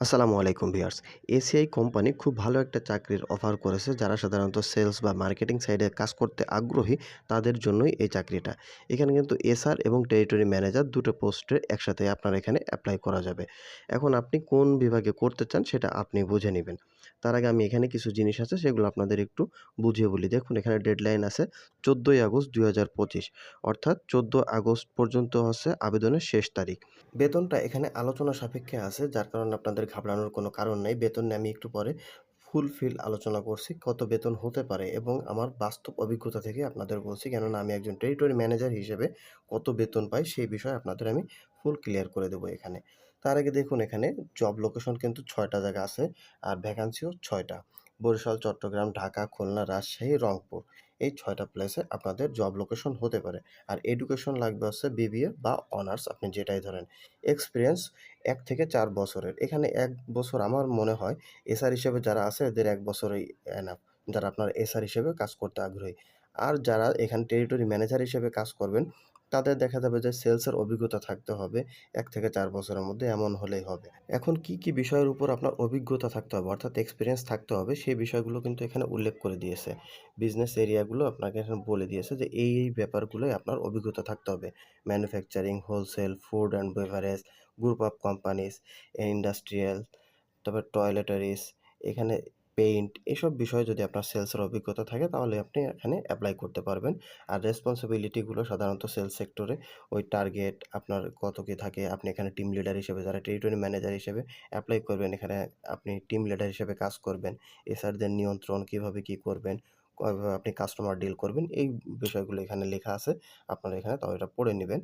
আসসালামু আলাইকুম viewers. ACI company খুব ভালো একটা চাকরির অফার করেছে যারা সাধারণত সেলস বা মার্কেটিং সাইডে কাজ করতে আগ্রহী, তাদের জন্যই এই চাকরিটা। এখানে কিন্তু এসআর এবং টেরিটরি ম্যানেজার দুটো পোস্টে একসাথে আপনার এখানে অ্যাপ্লাই করা যাবে। এখন আপনি কোন বিভাগে করতে চান সেটা আপনি বুঝে নেবেন। তার আগে আমি এখানে কিছু জিনিস আছে, সেগুলো আপনাদের একটু বুঝিয়ে বলি। দেখুন, এখানে ডেডলাইন আছে চোদ্দোই আগস্ট দুই হাজার পঁচিশ। অর্থাৎ চোদ্দ আগস্ট পর্যন্ত হচ্ছে আবেদনের শেষ তারিখ। বেতনটা এখানে আলোচনা সাপেক্ষে আছে, যার কারণে আপনাদের ঘাবড়ানোর কোনো কারণ নেই। বেতন নিয়ে আমি একটু পরে ফুলফিল আলোচনা করছি, কত বেতন হতে পারে এবং আমার বাস্তব অভিজ্ঞতা থেকে আপনাদের বলছি। কেননা আমি একজন টেরিটরি ম্যানেজার হিসেবে কত বেতন পাই সেই বিষয়ে আপনাদের আমি ফুল ক্লিয়ার করে দেবো এখানে। তার আগে দেখুন, এখানে জব লোকেশন কিন্তু ছয়টা জায়গা আছে আর ভ্যাকান্সিও ছয়টা। বরিশাল, চট্টগ্রাম, ঢাকা, খুলনা, রাজশাহী, রংপুর। এই ছয়টা প্লেসে আপনাদের জব লোকেশন হতে পারে। আর এডুকেশন লাগবে হচ্ছে বিবিএ বা অনার্স আপনি যেটাই ধরেন। এক্সপিরিয়েন্স এক থেকে চার বছরের। এখানে এক বছর আমার মনে হয় এসআর হিসেবে যারা আছে, এদের এক বছরই এনাফ যারা আপনার এসআর হিসেবে কাজ করতে আগ্রহী। আর যারা এখানে টেরিটরি ম্যানেজার হিসেবে কাজ করবেন তাদের দেখা যাবে যে সেলসের অভিজ্ঞতা থাকতে হবে, এক থেকে চার বছরের মধ্যে এমন হলেই হবে। এখন কি কি বিষয়ের উপর আপনার অভিজ্ঞতা থাকতে হবে, অর্থাৎ এক্সপিরিয়েন্স থাকতে হবে, সেই বিষয়গুলো কিন্তু এখানে উল্লেখ করে দিয়েছে। বিজনেস এরিয়াগুলো আপনাকে এখানে বলে দিয়েছে যে এই এই ব্যাপারগুলোই আপনার অভিজ্ঞতা থাকতে হবে। Manufacturing wholesale food and beverage group of companies industrial তারপর টয়লেটারিস এখানে পেইন্ট এসব বিষয়ে যদি আপনার সেলসের অভিজ্ঞতা থাকে, তাহলে আপনি এখানে অ্যাপ্লাই করতে পারবেন। আর রেসপন্সিবিলিটিগুলো সাধারণত সেলস সেক্টরে ওই টার্গেট আপনার কত কী থাকে, আপনি এখানে টিম লিডার হিসেবে, যারা টেরিটরি ম্যানেজার হিসেবে অ্যাপ্লাই করবেন, এখানে আপনি টিম লিডার হিসেবে কাজ করবেন। এসআরদের নিয়ন্ত্রণ কীভাবে কী করবেন আপনি কাস্টমার ডিল করবেন, এই বিষয়গুলো এখানে লেখা আছে। আপনারা এখানে তাও এটা পড়ে নেবেন।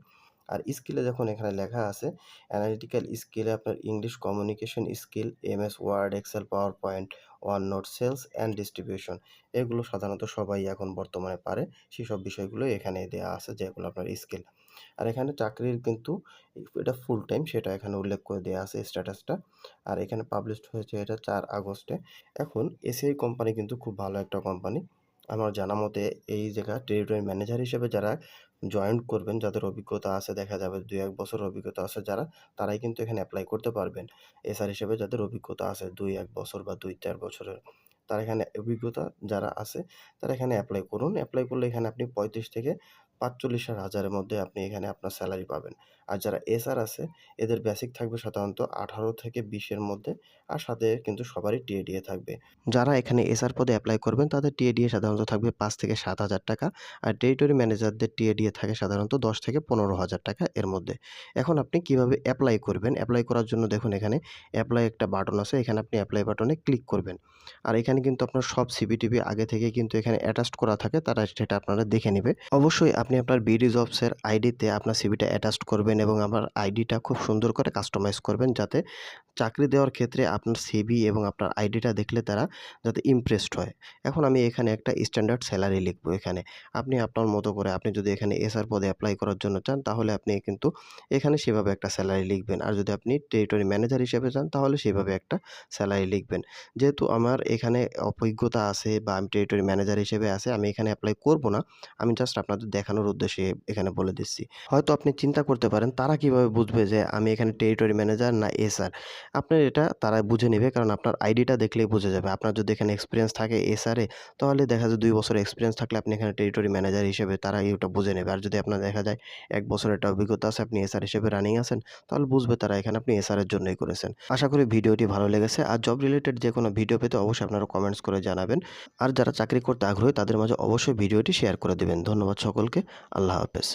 আর স্কিলে যখন এখানে লেখা আছে অ্যানালিটিক্যাল স্কিলে আপনার English communication skill MS Word Excel PowerPoint OneNote sales and distribution এগুলো সাধারণত সবাই এখন বর্তমানে পারে। সেসব বিষয়গুলো এখানে দেওয়া আছে, যেগুলো আপনার স্কিল আর এখানে চাকরির কিন্তু এটা ফুল টাইম সেটা এখানে উল্লেখ করে দেওয়া আছে স্ট্যাটাসটা আর এখানে পাবলিশড হয়েছে এটা চার আগস্টে। এখন এসিআই কোম্পানি কিন্তু খুব ভালো একটা কোম্পানি আমার জানা মতে এই জায়গা টেরিটরি ম্যানেজার হিসেবে যারা জয়েন করবেন, যাদের অভিজ্ঞতা আছে, দেখা যাবে দুই এক বছর অভিজ্ঞতা আছে যারা, তারাই কিন্তু এখানে অ্যাপ্লাই করতে পারবেন। এসআর হিসেবে যাদের অভিজ্ঞতা আছে, দুই এক বছর বা দুই চার বছরের, তার এখানে অভিজ্ঞতা যারা আছে, তারা এখানে অ্যাপ্লাই করুন। অ্যাপ্লাই করলে এখানে আপনি পঁয়ত্রিশ থেকে পাঁচচল্লিশ হাজারের মধ্যে আপনি এখানে আপনার স্যালারি পাবেন। আর যারা এসআর আছে, এদের বেসিক থাকবে সাধারণত আঠারো থেকে বিশের মধ্যে আর সাথে কিন্তু সবারই টিএডিএ থাকবে। যারা এখানে এসআর পদে অ্যাপ্লাই করবেন, তাদের টিএডিএ সাধারণত থাকবে পাঁচ থেকে সাত হাজার টাকা আর টেরিটরি ম্যানেজারদের টিএডিএ থাকে সাধারণত দশ থেকে পনেরো হাজার টাকা এর মধ্যে। এখন আপনি কীভাবে অ্যাপ্লাই করবেন? অ্যাপ্লাই করার জন্য দেখুন এখানে অ্যাপ্লাই একটা বাটন আছে, এখানে আপনি অ্যাপ্লাই বাটনে ক্লিক করবেন। আর এখানে কিন্তু আপনার সব সিবিটিভি আগে থেকে কিন্তু এখানে অ্যাটাচড করা থাকে, তারা সেটা আপনারা দেখে নেবে। অবশ্যই আপনি আপনার বিডি জবসের আইডিতে আপনার সিবিটা অ্যাটাচড করবেন। এবং আমার আইডিটা খুব সুন্দর করে কাস্টমাইজ করবেন যাতে চাকরি দেওয়ার ক্ষেত্রে আপনার সিবি এবং আপনার আইডিটা দেখলে তারা যাতে ইমপ্রেসড হয়। এখন আমি এখানে একটা স্ট্যান্ডার্ড স্যালারি লিখব এখানে। আপনি আপনার মতো করে আপনি যদি এখানে এসআর পদে অ্যাপ্লাই করার জন্য চান, তাহলে আপনি কিন্তু এখানে সেভাবে একটা স্যালারি লিখবেন। আর যদি আপনি টেরিটরি ম্যানেজার হিসেবে চান, তাহলে সেভাবে একটা স্যালারি লিখবেন। যেহেতু আমার এখানে অভিজ্ঞতা আছে বা আমি টেরিটরি ম্যানেজার হিসেবে আছে, আমি এখানে অ্যাপ্লাই করব না। আমি জাস্ট আপনাদের দেখানোর উদ্দেশ্যে এখানে বলে দিচ্ছি। হয়তো আপনি চিন্তা করতে পারেন তারা কীভাবে বুঝবে যে আমি এখানে টেরিটরি ম্যানেজার না এসআর আপনার এটা তারা বুঝে নেবে, কারণ আপনার আইডিটা দেখলেই বুঝে যাবে। আপনার যদি এখানে এক্সপিরিয়েন্স থাকে এসআরে তাহলে দেখা যায় দুই বছর এক্সপিরিয়েন্স থাকলে আপনি এখানে টেরিটরি ম্যানেজার হিসেবে তারা ওটা বুঝে নেবে। আর যদি আপনার দেখা যায় এক বছরের একটা অভিজ্ঞতা আছে, আপনি এসআর হিসেবে রানিং আছেন, তাহলে বুঝবে তারা এখানে আপনি এসআরের জন্যই করেছেন। আশা করি ভিডিওটি ভালো লেগেছে। আর জব রিলেটেড যে কোনো ভিডিও পেতে অবশ্যই আপনারা কমেন্টস করে জানাবেন। আর যারা চাকরি করতে আগ্রহী, তাদের মাঝে অবশ্যই ভিডিওটি শেয়ার করে দেবেন। ধন্যবাদ সকলকে। আল্লাহ হাফেজ।